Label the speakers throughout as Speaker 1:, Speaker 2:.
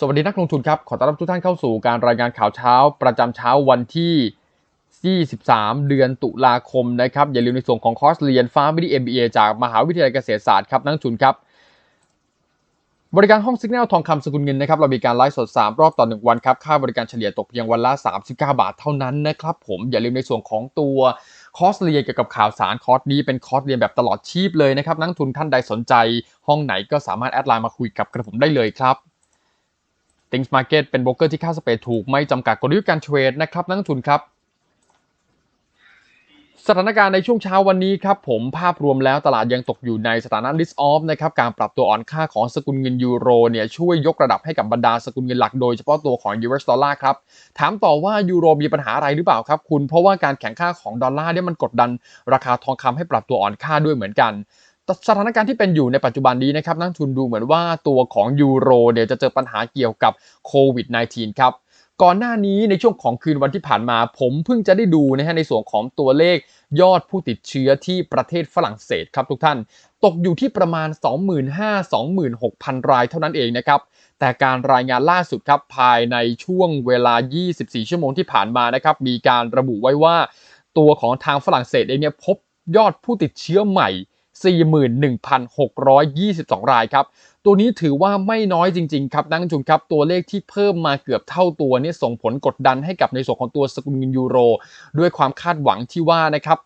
Speaker 1: สวัสดีนักลงทุนครับ ขอต้อนรับทุกท่านเข้าสู่การรายงานข่าวเช้า ประจำเช้าวันที่ 23 เดือนตุลาคมนะครับ อย่าลืมในส่วนของคอร์สเรียนฟ้าวิดี MBA จากมหาวิทยาลัยเกษตรศาสตร์ครับนักทุนครับ บริการห้องสิกแนลทองคำสกุลเงินนะครับ เรามีการไลฟ์สด 3 รอบต่อ 1 วันครับ ค่าบริการเฉลี่ยตกเพียงวันละ 39 บาทเท่านั้นนะครับผม อย่าลืมในส่วนของตัวคอร์สเรียนเกี่ยวกับข่าวสารคอร์สนี้เป็นคอร์สเรียนแบบตลอดชีพเลยนะครับ นักทุนท่านใดสนใจ ห้องไหนก็สามารถแอดไลน์มาคุยกับกระผมได้เลยครับ Things Market เป็นโบรกเกอร์ที่ค่าสเปรดถูกไม่จำกัดกลยุทธ์การเทรดนะครับนักทุนครับ สถานการณ์ในช่วงเช้าวันนี้ครับผมภาพรวมแล้วตลาดยังตกอยู่ในสถานะ risk off นะครับการปรับตัวอ่อนค่าของสกุลเงินยูโรเนี่ยช่วยยกระดับให้กับบรรดาสกุลเงินหลักโดยเฉพาะตัวของ US ดอลลาร์ครับถามต่อว่ายูโรมีปัญหาอะไรหรือเปล่าครับคุณเพราะว่าการแข่งค่าของดอลลาร์เนี่ยมันกดดัน ราคาทองคำให้ปรับตัวอ่อนค่าด้วยเหมือนกัน สถานการณ์ที่เป็นอยู่ในปัจจุบันนี้นะครับนักทุนดูเหมือนว่าตัวของยูโรเนี่ยวจะเจอปัญหาเกี่ยวกับโควิด -19 ครับก่อนหน้านี้ในช่วงของคืนวันที่ผ่านมา ผมเพิ่งจะได้ดูนะฮะในส่วนของตัวเลขยอดผู้ติดเชื้อที่ประเทศฝรั่งเศสครับทุกท่าน ตกอยู่ที่ประมาณ 25,000-26,000 รายเท่านั้นเองนะครับ แต่การรายงานล่าสุดครับภายในช่วงเวลา 24 ชั่วโมงที่ผ่านมานะครับมีการระบุไว้ว่า ตัวของทางฝรั่งเศสเองเนี่ยพบยอดผู้ติดเชื้อใหม่ 41,622 รายครับ ตัวนี้ถือว่าไม่น้อยจริง ๆ ครับนักลงทุนครับ ตัวเลขที่เพิ่มมาเกือบเท่าตัวนี่ส่งผลกดดันให้กับในส่วนของตัวสกุลเงินยูโร ด้วยความคาดหวังที่ว่านะครับ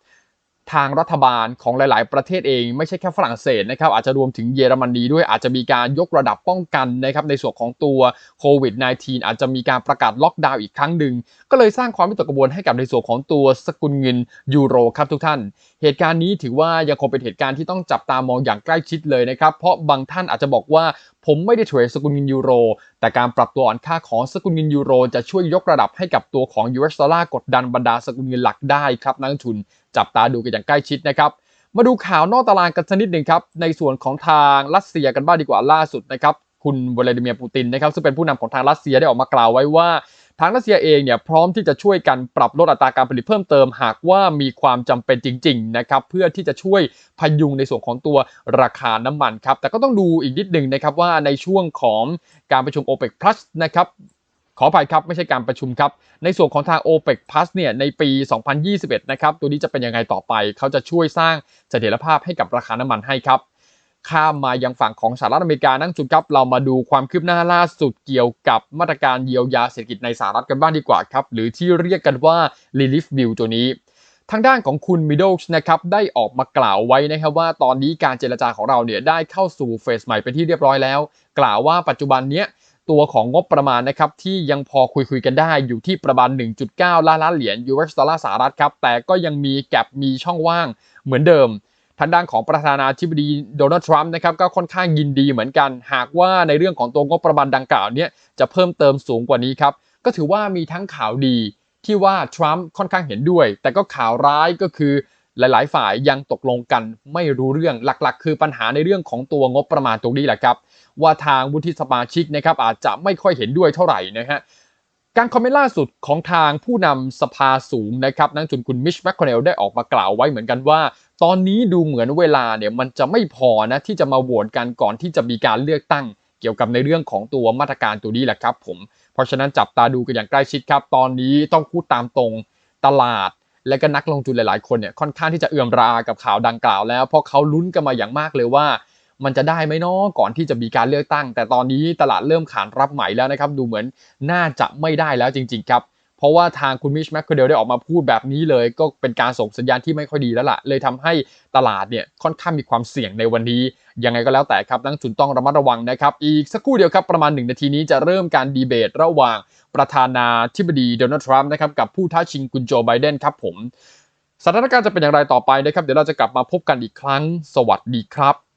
Speaker 1: ทางรัฐบาลของหลาย ๆ ประเทศเองไม่ใช่แค่ฝรั่งเศสนะครับอาจจะรวมถึงเยอรมนีด้วยอาจจะมีการยกระดับป้องกันนะครับในส่วนของตัวโควิด -19 อาจจะมีการประกาศล็อกดาวน์อีกครั้งหนึ่งก็เลยสร้างความวิตกกังวลให้กับในส่วนของตัวสกุลเงินยูโรครับทุกท่าน เหตุการณ์นี้ถือว่ายังคงเป็นเหตุการณ์ที่ต้องจับตามองอย่างใกล้ชิดเลยนะครับเพราะบางท่านอาจจะบอกว่าผมไม่ได้เทรดสกุลเงินยูโร แต่การปรับตัวอ่อนค่าของสกุลเงินยูโร จะช่วยยกระดับให้กับตัวของ US ดอลลาร์กดดันบรรดาสกุลเงินหลักได้ครับนักทุน จับตาดูกันอย่างใกล้ชิดนะครับมาดูข่าวนอกตารางกันสักนิดหนึ่งครับในส่วนของทางรัสเซียกันบ้างดีกว่าล่าสุดนะครับคุณวลาดิเมียร์ปูตินนะครับซึ่งเป็นผู้นำของทางรัสเซียได้ออกมากล่าวไว้ว่า ทางรัสเซียเองเนี่ยพร้อมที่จะช่วยกันปรับลดอัตราการผลิตเพิ่มเติม หากว่ามีความจำเป็นจริงๆนะครับเพื่อที่จะช่วยพยุงในส่วนของตัวราคาน้ำมันครับแต่ก็ต้องดูอีกนิดหนึ่งนะครับว่าในช่วงของการประชุม OPEC Plus นะครับ ขออภัยครับไม่ใช่การประชุมครับ ในส่วนของทาง OPEC Plus เนี่ยในปี 2021 นะครับตัวนี้จะเป็นยังไงต่อไป เขาจะช่วยสร้างเสถียรภาพให้กับราคาน้ำมันให้ครับข้ามมายังฝั่งของสหรัฐอเมริกานั่งจุดครับ เรามาดูความคืบหน้าล่าสุดเกี่ยวกับมาตรการเยียวยาเศรษฐกิจในสหรัฐกันบ้างดีกว่าครับ หรือที่เรียกกันว่า relief bill ตัวนี้ ทางด้านของคุณมิด d ด e นะครับได้ออกมากล่าวไว้นะครับว่าตอนนี้การเจรจาของเราเนี่ยได้เข้าสู่เฟสใหม่เป็นที่เรียบร้อยแล้ว กล่าวว่าปัจจุบันเนี้ย ตัวของงบประมาณนะครับที่ยังพอคุยคุยกันได้อยู่ที่ประมาณ 1.9 ล้านล้านเหรียญ US ดอลลาร์สหรัฐครับแต่ก็ยังมีแกลบมีช่องว่างเหมือนเดิม ทางด้านของประธานาธิบดีโดนัลด์ทรัมป์นะครับก็ค่อนข้างยินดีเหมือนกัน หากว่าในเรื่องของตัวงบประมาณดังกล่าวเนี้ยจะเพิ่มเติมสูงกว่านี้ครับก็ถือว่ามีทั้งข่าวดีที่ว่าทรัมป์ค่อนข้างเห็นด้วย แต่ก็ข่าวร้ายก็คือ หลายๆ ฝ่ายยังตกลงกันไม่รู้เรื่องหลักๆ คือปัญหาในเรื่องของตัวงบประมาณตรงนี้แหละครับ ว่าทางวุฒิสมาชิกนะครับอาจจะไม่ค่อยเห็นด้วยเท่าไหร่นะฮะการคอมเมนต์ล่าสุดของทางผู้นำสภาสูงนะครับนักจุนคุณมิชแมคคอนเนลได้ออกมากล่าวไว้เหมือนกันว่า ตอนนี้ดูเหมือนเวลาเนี่ยมันจะไม่พอนะที่จะมาโหวตกันก่อนที่จะมีการเลือกตั้ง เกี่ยวกับในเรื่องของตัวมาตรการตัวนี้แหละครับผมเพราะฉะนั้นจับตาดูกันอย่างใกล้ชิดครับ ตอนนี้ต้องพูดตามตรงตลาด และก็นักลงทุนหลายๆ คนเนี่ยค่อนข้างที่จะเอื่อมรากับข่าวดังกล่าวแล้ว เพราะเขาลุ้นกันมาอย่างมากเลยว่า มันจะได้ไหมเนาะก่อนที่จะมีการเลือกตั้ง แต่ตอนนี้ตลาดเริ่มขานรับใหม่แล้วนะครับ ดูเหมือนน่าจะไม่ได้แล้วจริง ๆ ครับ เพราะว่าทางคุณมิชแมคคเดลได้ออกมาพูดแบบนี้เลย ก็เป็นการส่งสัญญาณที่ไม่ค่อยดีแล้วละ่ะ เลยทำให้ตลาดเนี่ยค่อนข้างมีความเสี่ยงในวันนี้ ยังไงก็แล้วแต่ครับนักทุนต้องระมัดระวังนะครับ อีกสักครู่เดียวครับประมาณ 1 นาทีนี้จะเริ่มการดีเบตระหว่างประธานาธิบดีโดนัลด์ทรัมป์นะครับกับผู้ท้าชิงคุณโจไบเดนครับผมสถานการณ์จะเป็นอย่างไรต่อไปนะครับ เดี๋ยวเราจะกลับมาพบกันอีกครั้ง สวัสดีครับ